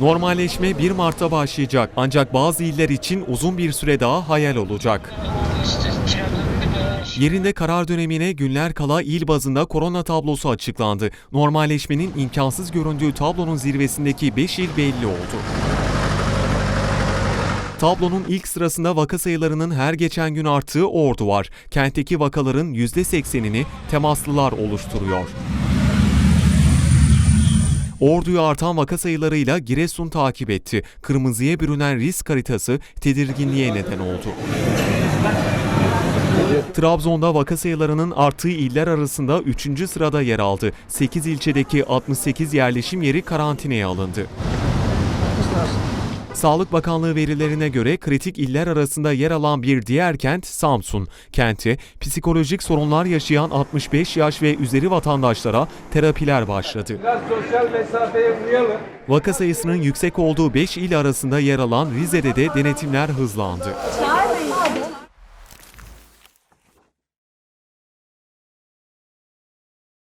Normalleşme 1 Mart'ta başlayacak ancak bazı iller için uzun bir süre daha hayal olacak. Yerinde karar dönemine günler kala il bazında korona tablosu açıklandı. Normalleşmenin imkansız göründüğü tablonun zirvesindeki 5 il belli oldu. Tablonun ilk sırasında vaka sayılarının her geçen gün arttığı Ordu var. Kentteki vakaların %80'ini temaslılar oluşturuyor. Ordu'yu artan vaka sayılarıyla Giresun takip etti. Kırmızıya bürünen risk haritası tedirginliğe neden oldu. Trabzon'da vaka sayılarının arttığı iller arasında 3. sırada yer aldı. 8 ilçedeki 68 yerleşim yeri karantinaya alındı. Sağlık Bakanlığı verilerine göre kritik iller arasında yer alan bir diğer kent Samsun. Kente psikolojik sorunlar yaşayan 65 yaş ve üzeri vatandaşlara terapiler başladı. Biraz sosyal mesafeye uyalım. Vaka sayısının yüksek olduğu 5 il arasında yer alan Rize'de de denetimler hızlandı. Çağır